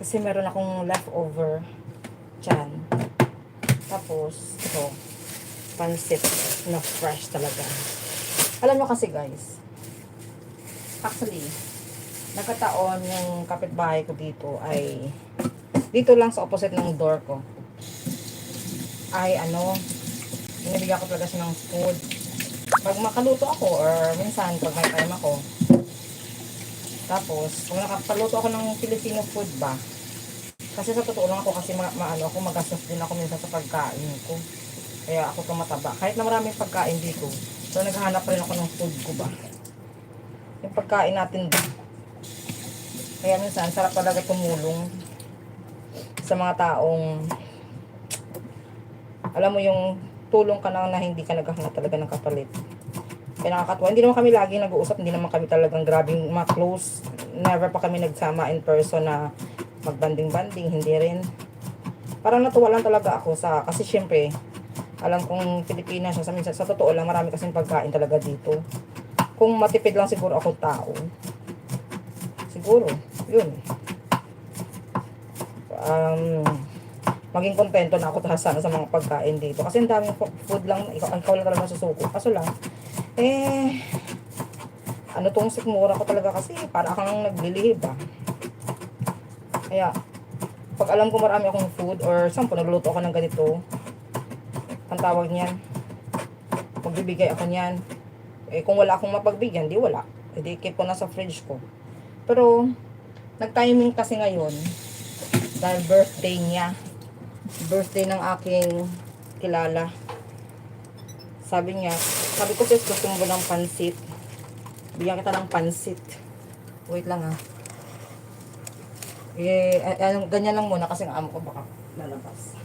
Kasi meron akong leftover dyan. Tapos, ito, pansit na fresh talaga. Alam nyo kasi guys, actually, nagkataon yung kapitbahay ko dito ay dito lang sa opposite ng door ko. Ay ano, binibigyan ko talaga siya ng food. Pag makaluto ako or minsan pag may time ako, tapos, kung nakapaluto ako ng Filipino food ba, kasi sa totoo lang ako kasi ma, maano ako magastos din ako minsan sa pagkain ko. Kaya ako tumataba. Kahit na maraming pagkain dito, so naghahanap rin ako ng food ko ba. Yung pagkain natin ba. Kaya minsan, sarap talaga tumulong sa mga taong alam mo yung tulong ka na na hindi ka naghahanap talaga ng kapalit. Kaya nakakatuwa. Hindi naman kami lagi nag-uusap, hindi naman kami talagang grabing ma-close. Never pa kami nagsama in person na magbanding-banding, hindi rin. Parang natuwa lang talaga ako sa, kasi syempre, alam kong Pilipinas siya, sa, minsan, sa totoo lang, marami kasing pagkain talaga dito. Kung matipid lang siguro ako tao, siguro, yun. Um, maging kontento na ako sana sa mga pagkain dito. Kasi ang daming fo- food lang, ikaw, ikaw lang talaga susuko. Kaso lang, eh, ano tong sikmura ko talaga kasi, para kang naglilihib ah. Kaya, pag alam ko marami akong food or sampo nagluluto ako ng ganito, ang tawag niyan, magbibigay ako niyan. Eh, kung wala akong mapagbigyan, di wala. Eh, di keep ko na sa fridge ko. Pero, nag-timing kasi ngayon, dahil birthday niya, birthday ng aking kilala. Sabi niya, sabi ko sis, gusto mo ng pansit? Bigyan kita ng pansit. Wait lang ah. Eh, anong, ganyan lang muna kasi ang amo ko baka lalabas.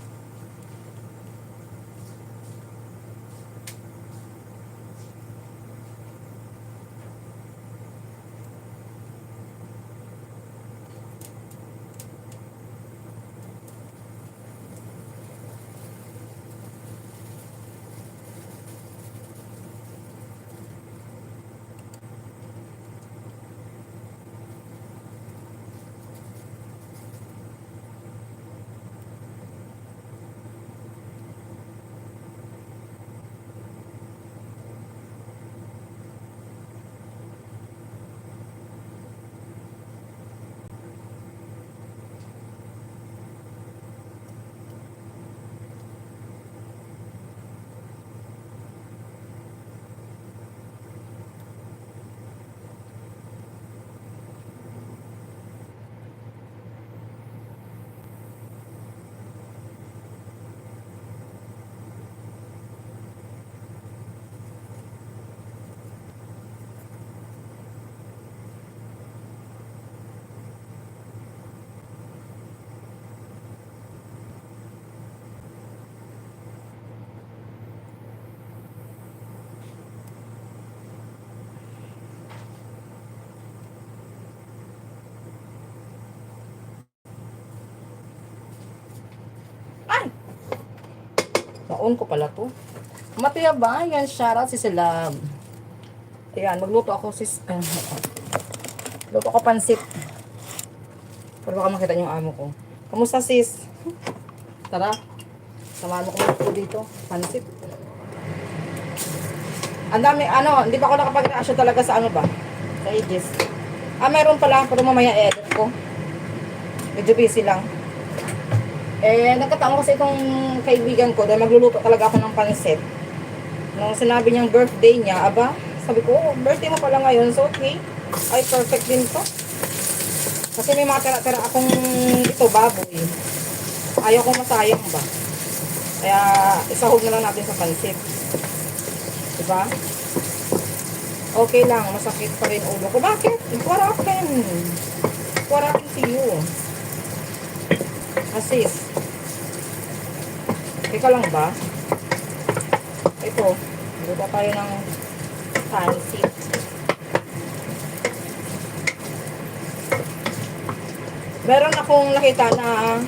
Naon ko pala to. Mataya ba? Yan, shoutout si Silab. Ayan, magluto ako sis. Uh, luto ko pansit. Para baka makita niyo amo ko. Kamusta sis? Tara. Samahan mo ko dito. Pansit. Ang dami, ano, hindi pa ako nakapag-reaction talaga sa ano ba? Sa ages. Ah, mayroon pala, pero mamaya edit ko. Medyo busy lang. Eh, nagkataon kasi itong kaibigan ko dahil magluluto talaga ako ng pansit. Nung sinabi niyang birthday niya, aba, sabi ko, oh, birthday mo pala ngayon, so okay. Ay, perfect din to. Kasi may mga tira-tira akong ito, baboy. Ayaw kong masayang ba. Kaya, isahog na lang natin sa pansit. Diba? Okay lang, masakit pa rin ulo ko. Bakit? What happened? What happened to you? Asis. Ika lang ba? Ito. Luto tayo ng pansit. Meron akong nakita na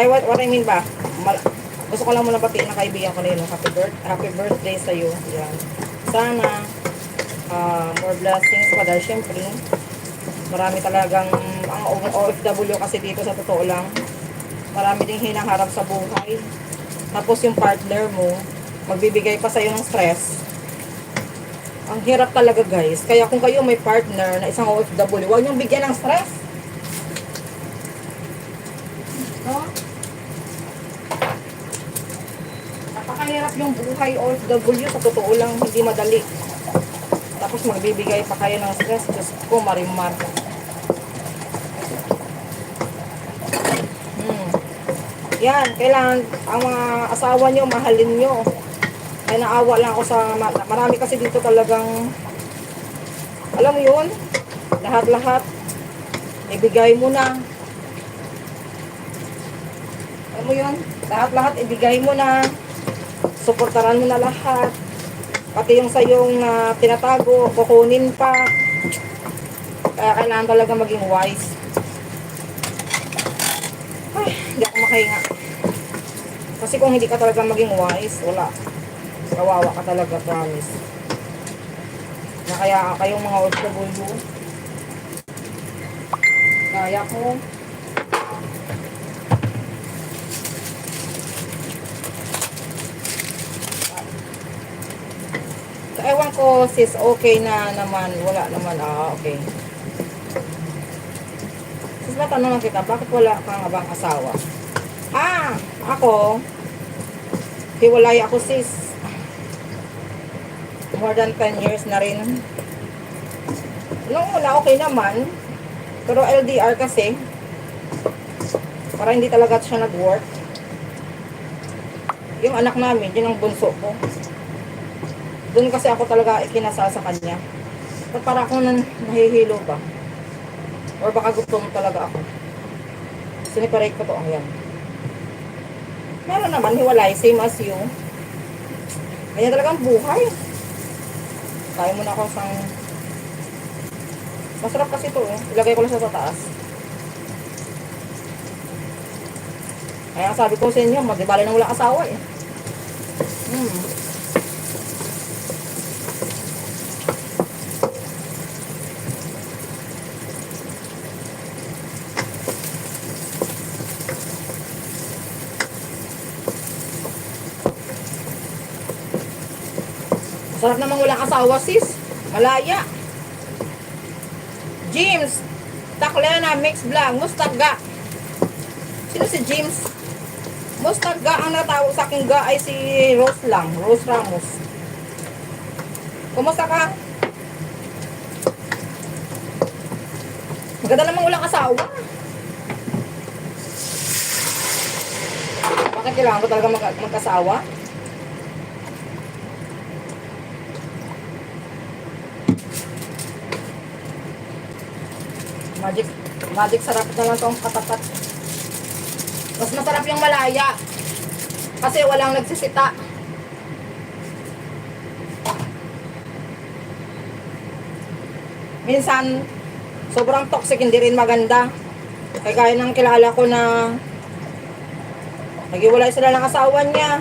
ay what, what I mean ba? Mal, gusto ko lang muna batiin na kaibigan ko na yun. Happy, birth, happy birthday sa iyo. Yan. Sana ah, more blessings pa dahil syempre marami talagang ang OFW kasi dito sa totoo lang, marami ding hinaharap sa buhay. Tapos yung partner mo, magbibigay pa sa'yo ng stress. Ang hirap talaga guys. Kaya kung kayo may partner na isang OFW, huwag niyong bigyan ng stress. No? Napakahirap yung buhay OFW. Sa totoo lang, hindi madali. Tapos magbibigay pa kayo ng stress. Diyos ko, marimar. Yan, kailangan ang mga asawa nyo, mahalin nyo. Ay naawa lang ako sa ma- marami kasi dito talagang alam mo yun, lahat-lahat ibigay mo na. Alam mo yun, lahat-lahat ibigay mo na. Suportaran mo na lahat. Pati yung sa yung ah, tinatago, kukunin pa. Kaya kailangan talaga maging wise. Ay, hindi ako makahinga. Kasi kung hindi ka talaga maging wise, wala. Kawawa ka talaga, promise. Na kaya kayong mga OFW, kaya ko, ewan ko, sis, okay na naman. Wala naman. Ah, okay. Sis, matanong lang kita, bakit wala ka nga bang asawa? Ah, ako, hiwalay ako, sis. More than 10 years na rin. Nung una, okay naman. Pero LDR kasi, para hindi talaga siya nag-work. Yung anak namin, yun ang bunso ko. Doon kasi ako talaga ikinasal sa kanya. At para ako nan nahihilo ba? Or baka gutom talaga ako. Siniparate ko to. Ayan. Meron naman, hiwalay. Same as you. Ganyan talagang buhay. Kaya mo na ako sang... Masarap kasi to eh. Ilagay ko lang sa taas. Kaya sabi ko sa inyo, magdibali na wala asawa eh. Hmm. Sarap namang walang asawa, sis. Malaya. James. Taklena, mix vlog. Mustaga. Sino si James? Mustaga ang natawag sa aking ga ay si Rose lang. Rose Ramos. Kumusta ka? Maganda namang walang asawa. Bakit kailangan ko talaga mag magkasawa? Magic, magic sarap na lang tong katapat. Mas masarap yung malaya. Kasi walang nagsisita. Minsan, sobrang toxic, hindi rin maganda. Kaya gaya ng kilala ko na naghiwalay sila ng asawa niya.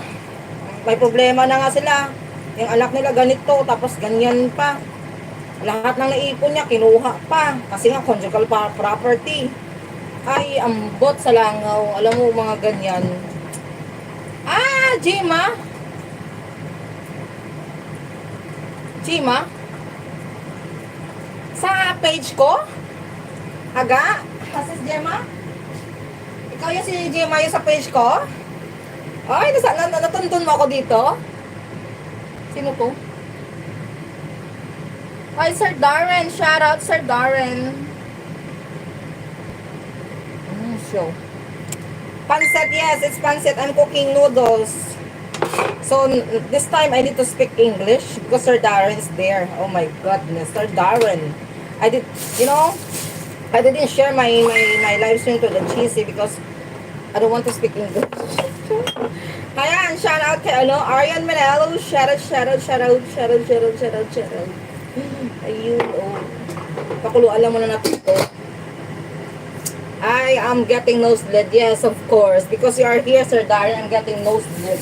May problema na nga sila. Yung anak nila ganito, tapos ganyan pa. Lahat ng naipon niya, kinuha pa. Kasi nga, conjugal property. Ay, ambot sa langaw. Alam mo, mga ganyan. Ah, Jima? Jima? Sa page ko? Aga? Kasis Jema? Ikaw yung si Jema yung sa page ko? Ay, nasa, na, na, natuntun mo ako dito? Sino to? Hi, Sir Darren. Shout out, Sir Darren. Mm, show. Pancit, yes, it's pancit. I'm cooking noodles. So, this time I need to speak English because Sir Darren is there. Oh my goodness, Sir Darren. I did, you know, I didn't share my, my, my live stream to the cheesy because I don't want to speak English. Ayan, shout out kay ano, Arian Manelo. Shout out, shout out, shout out, shout out, shout out, shout out, shout out. Ayun, oh. Pakuluan lang muna natin ito. I am getting nosebleed. Yes, of course. Because you are here, Sir Darren, I'm getting nosebleed.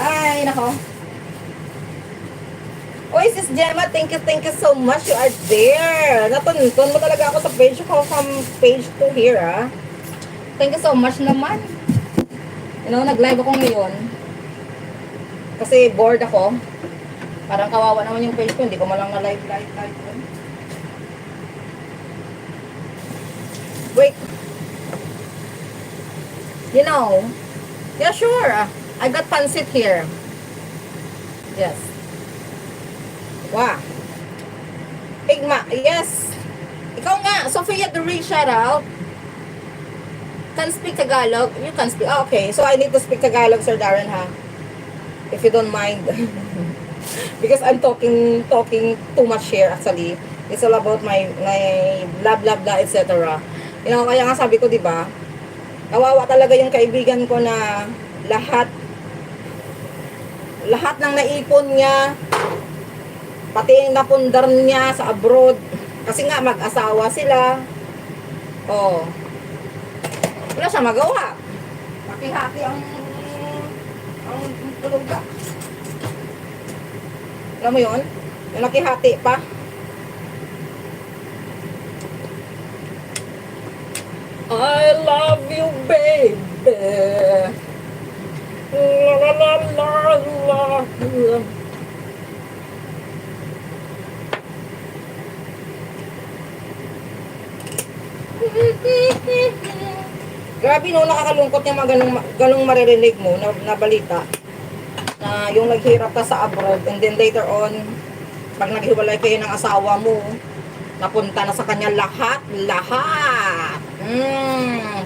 Ay, nako. Oy, sis Gemma, thank you, thank you so much. You are there. Natuntun mo talaga ako sa page ko from page 2 here, ah. Thank you so much naman. You know, nag-live ako ngayon. Kasi bored ako. Parang kawawa naman yung page ko. Hindi ko malang na-live, live, live. Wait. You know, yeah, sure. I got pancit here. Yes. Wow. Igma, yes. Ikaw nga, Sophia Dury, shout out. Can speak Tagalog. You can speak. Ah, okay. So I need to speak Tagalog, Sir Darren, ha? If you don't mind. Because I'm talking talking too much here, actually. It's all about my, my blah, blah, blah, etc. You know, kaya nga sabi ko, di ba? Kawawa talaga yung kaibigan ko na lahat lahat ng naipon niya pati yung napundar niya sa abroad kasi nga mag-asawa sila oh wala siya magawa hati-hati ang ang tulog ka alam mo yun? Yung nakihati pa. I love you baby. La la la la la. Grabe no, nakakalungkot yung mga ganong, ganong maririnig mo na, na balita. Yung naghirap ka sa abroad and then later on, pag naghiwalay kayo ng asawa mo, napunta na sa kanya lahat, lahat. Mm.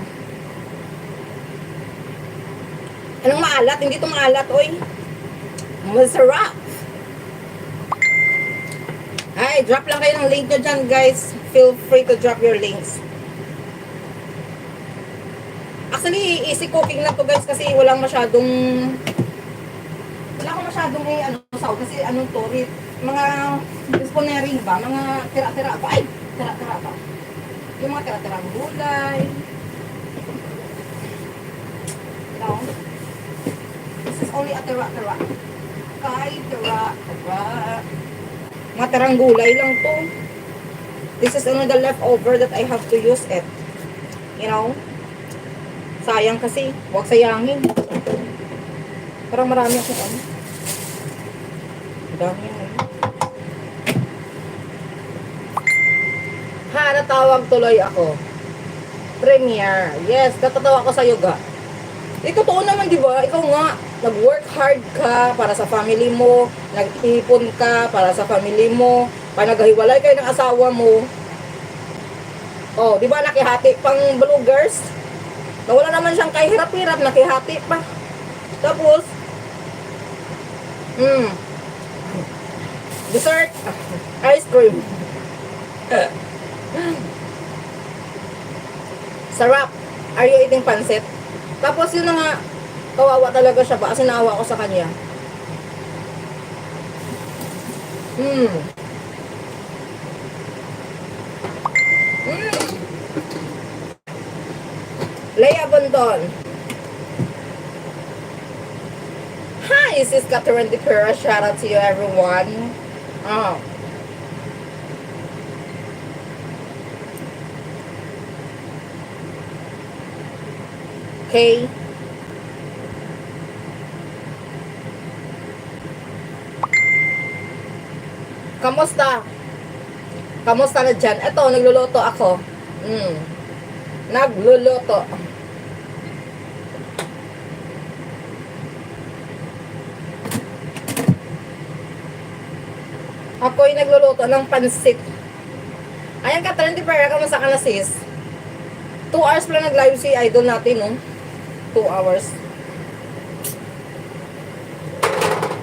Anong maalat? Hindi to maalat, oy. Masarap. Ay, drop lang kayo ng link nyo dyan, guys. Feel free to drop your links. Actually, easy cooking na to, guys, kasi walang masyadong... Masyadong eh, ano, saw, kasi anong to, ri- mga disponering ba? Mga tira-tira ba? Ay, tira-tira ba? Yung mga tira-tira gulay. Know? This is only a tira-tira. Kay tira-tira. Mga tirang gulay lang to. This is only the leftover that I have to use it. You know? Sayang kasi. Huwag sayangin. Parang marami akong ano. Eh. Ha, natawag tuloy ako. Premier. Yes, natatawa ako sa yoga. Eh, totoo naman, di ba? Ikaw nga, nag-work hard ka para sa family mo, nag-ipon ka para sa family mo, pag naghiwalay kayo ng asawa mo, oh, di ba, nakihati pang bloggers? Na wala naman siyang kahirap-hirap, nakihati pa. Tapos, hmm, dessert, ice cream. Sarap. Are you eating pansit? Tapos yun na nga, kawawa talaga siya ba? Kasi naawa ko sa kanya. Hmm. Hmm. Leia Bonton. Hi, this is Catherine De Pera. Shout out to you everyone. Oh. Okay. Kamusta? Kamusta na dyan? Eto, nagluluto ako. Mm. Nagluluto. Ako'y nagluluto ng pansit. Ayan ka, Trent Pera, kamusta ka na sis? Two hours pala nag-live si idol natin, no? Two hours.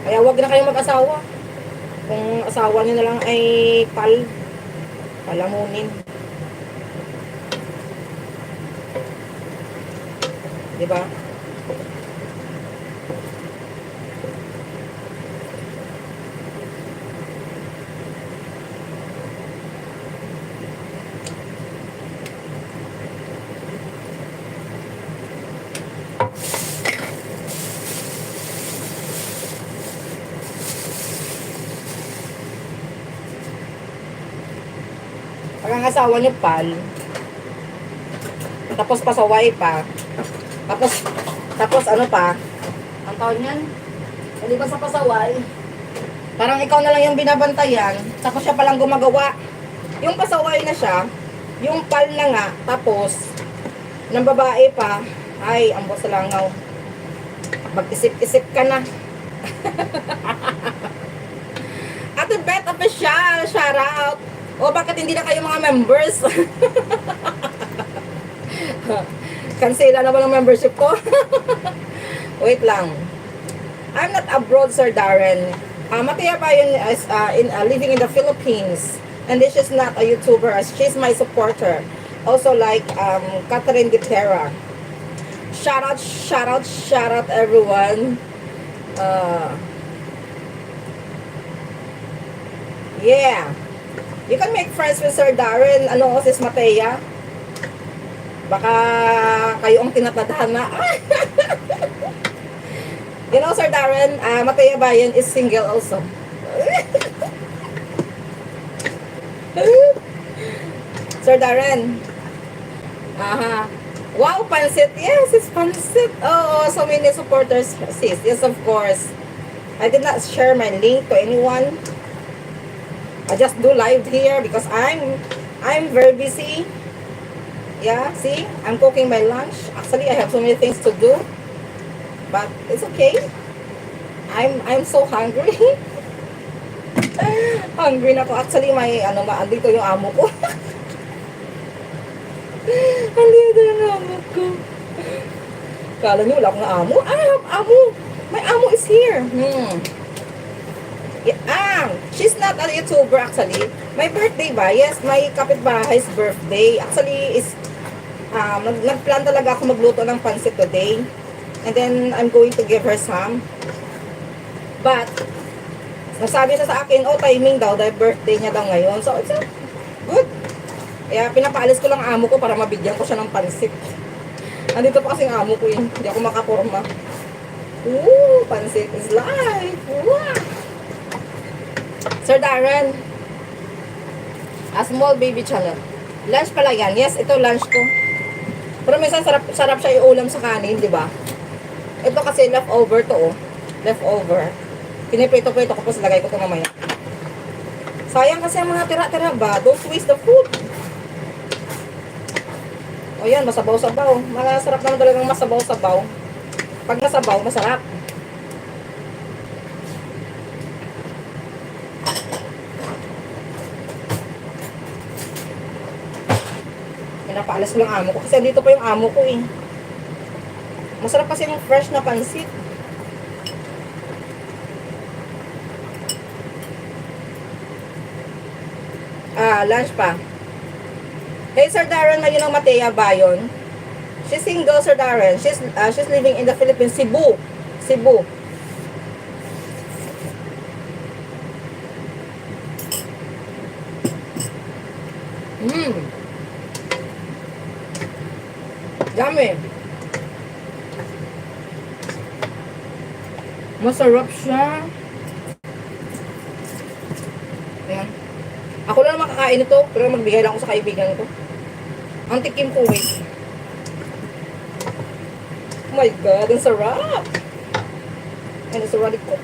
Kaya wag na kayong mag-asawa. Kung asawa niyo na lang ay pal, palamunin. Di ba? Ang asawa niyo, pal. Tapos pasaway pa. Tapos, tapos ano pa? Ang tawag niyan? Hindi ba sa pasaway? Parang ikaw na lang yung binabantayan, tapos siya palang gumagawa. Yung pasaway na siya, yung pal na nga, tapos, ng babae pa, ay, ang sa langaw. Mag-isip-isip ka na. Ate Beth Official, shout out. O bakit hindi na kayo mga members? Cancela na ba ng membership ko? Wait lang. I'm not abroad, Sir Darren. Uh, Matia Bayon is uh, in, uh, living in the Philippines. And this is not a YouTuber. as She's my supporter. Also like um, Catherine De Terra. Shout out, shout out, shout out everyone. Uh, yeah. You can make friends with Sir Darren. Ano, sis Matea? Baka kayo ang tinatadhana. you know, Sir Darren, uh, Matea Bayan is single also. Sir Darren. Aha. Wow, Pansit. Yes, it's Pansit. Oh, so many supporters, sis. Yes, of course. I did not share my link to anyone. I just do live here because I'm I'm very busy. Yeah, see, I'm cooking my lunch. Actually, I have so many things to do, but it's okay. I'm I'm so hungry. hungry na ko. Actually, may ano ma, andito yung amo ko. andito yung amo ko. Kala niyo wala akong amo? I have amo. My amo is here. Hmm. Ah, she's not a YouTuber actually. My birthday ba? Yes, my kapitbahays birthday. Actually, is um, nag nagplan talaga ako magluto ng pansit today. And then, I'm going to give her some. But, nasabi siya sa akin, oh, timing daw, dahil birthday niya daw ngayon. So, it's good. Kaya, pinapaalis ko lang ang amo ko para mabigyan ko siya ng pansit. Andito pa kasing amo ko yun. Hindi ako makaporma. Ooh, pansit is life. Wow. Sir Darren, a small baby channel. Lunch pala yan. Yes, ito lunch ko. Pero minsan sarap, sarap siya iulam sa kanin, di ba? Ito kasi leftover to, oh. Leftover. Piniprito-prito ko, tapos lagay ko ito mamaya. Sayang kasi ang mga tira-tira ba? Don't waste the food. O yan, masabaw-sabaw. Masarap naman talagang masabaw-sabaw. Pag masabaw, masarap. Pinapaalas ko lang amo ko. Kasi dito pa yung amo ko eh. Masarap kasi yung fresh na pansit. Ah, lunch pa. Hey, Sir Darren, ngayon ang Matea Bayon. She's single, Sir Darren. She's, uh, she's living in the Philippines, Cebu. Cebu. Mmm. Dami. Masarap siya. Ayan. Ako lang makakain ito, pero magbigay lang ako sa kaibigan ko. Ang tikim ko, wait. Oh my God, ang sarap! Ang sarap ko.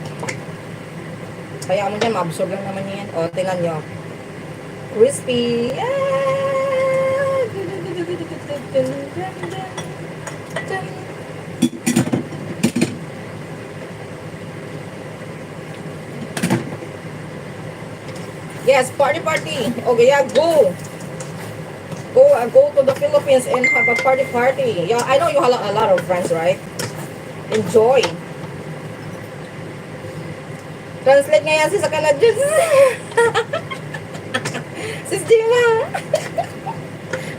Kaya mo dyan, ma-absorb lang naman yan. O, tingnan nyo. Crispy! Ah! Yes, party party. Okay, yeah, go. Go, uh, go to the Philippines and have a party party. Yeah, I know you have a lot of friends, right? Enjoy. Translate nga yan si sa. Sis Dima.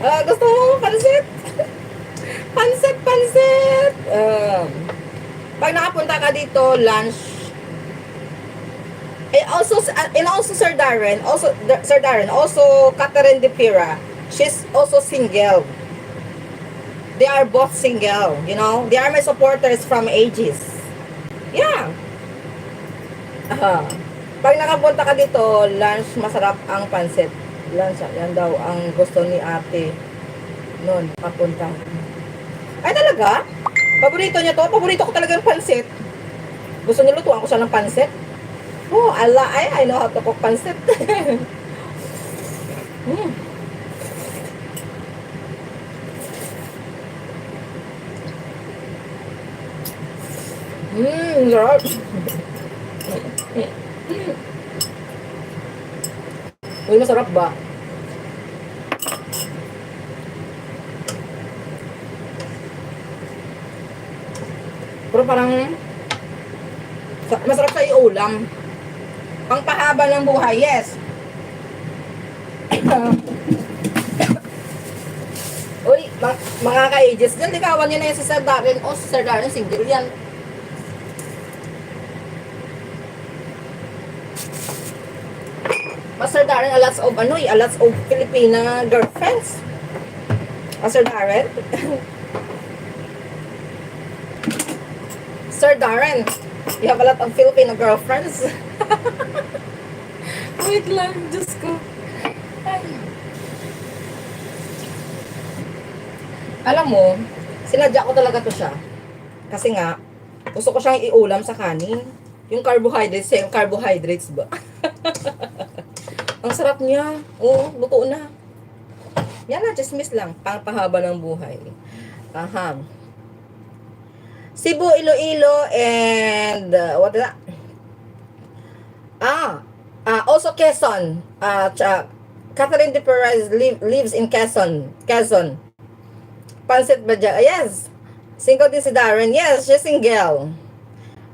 Ah, gusto mo pansit? Pansit, pansit. Um, pag nakapunta ka dito, lunch, And also, and also Sir Darren, also Sir Darren, also Catherine De Pira, she's also single. They are both single, you know. They are my supporters from ages. Yeah. Aha. Pag nakapunta ka dito, lunch masarap ang pansit. Lansa, yan daw ang gusto ni ate noon, papunta. Ay talaga? Paborito niya to? Paborito ko talaga yung pansit. Gusto niya lutuan ko siya ng pansit? Oh, ala, ay, I know how to cook pansit. mm. Mmm, sarap. Uy, masarap ba? Pero parang sa- masarap sa iulam. Pangpahaba ng buhay, yes. Uy, ma- mga ka-ages dyan, likawan nyo na yan si Sir Darren. O, si Sir Darren, single yan. Master Darren, a of ano eh, a of Filipina girlfriends. Master Darren. Sir Darren, you have a lot of Filipino girlfriends. Wait lang, Diyos ko. Alam mo, sinadya ko talaga to siya. Kasi nga, gusto ko siyang iulam sa kanin. Yung carbohydrates, yung carbohydrates ba? Ang sarap niya. Oo, luto na. Yan na, chismis lang. Pangpahaba ng buhay. Aha. Cebu, Iloilo, and uh, what is that? Ah, ah, also Quezon. Ah, uh, Catherine de Perez live, lives in Quezon. Quezon. Pansit Badya. Yes. Single din si Darren. Yes, she's single.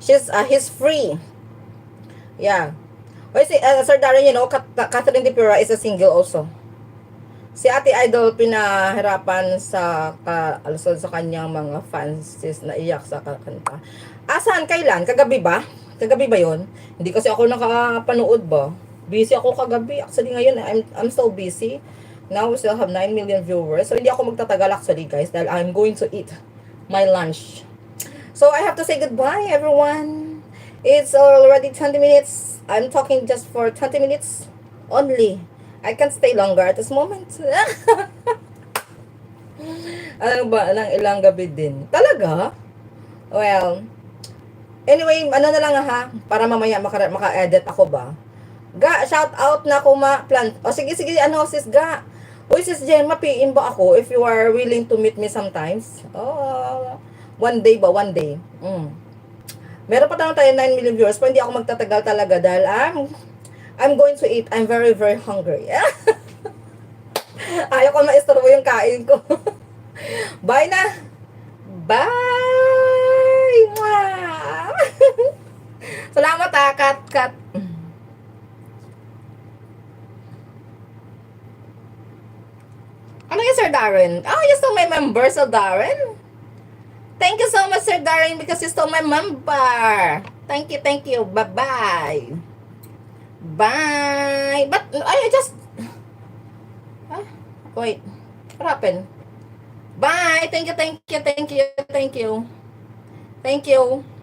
She's, uh, he's free. Yeah. Oy, si uh, Sir Darren, you know, Catherine de Pura is a single also. Si Ate Idol pinahirapan sa kaalusod sa kanyang mga fans sis na iyak sa kanta. Asan? Kailan? Kagabi ba? Kagabi ba yon? Hindi kasi ako nakapanood ba? Busy ako kagabi. Actually ngayon, I'm, I'm so busy. Now we still have 9 million viewers. So hindi ako magtatagal actually guys dahil I'm going to eat my lunch. So I have to say goodbye everyone. It's already 20 minutes. I'm talking just for 20 minutes only. I can't stay longer at this moment. ano ba, ng ilang gabi din. Talaga? Well, anyway, ano na lang ha, para mamaya maka- maka-edit ako ba. Ga, shout out na kuma plan. O sige, sige, ano sis Ga. Uy sis Jen, mapiin ba ako if you are willing to meet me sometimes? Oh, one day ba, one day. Mm. Meron pa tayo 9 million viewers, pero hindi ako magtatagal talaga dahil I'm, I'm going to eat. I'm very, very hungry. Ayaw ko maistorbo yung kain ko. Bye na! Bye! Mwah! Salamat ha, kat, kat. Ano yung Sir Darren? Oh, you still my member, Sir Darren? Thank you so much, Sir Darren, because you stole my member. Thank you, thank you. Bye-bye. Bye. But, I just... Huh? Wait. What happened? Bye. Thank you, thank you, thank you, thank you. Thank you.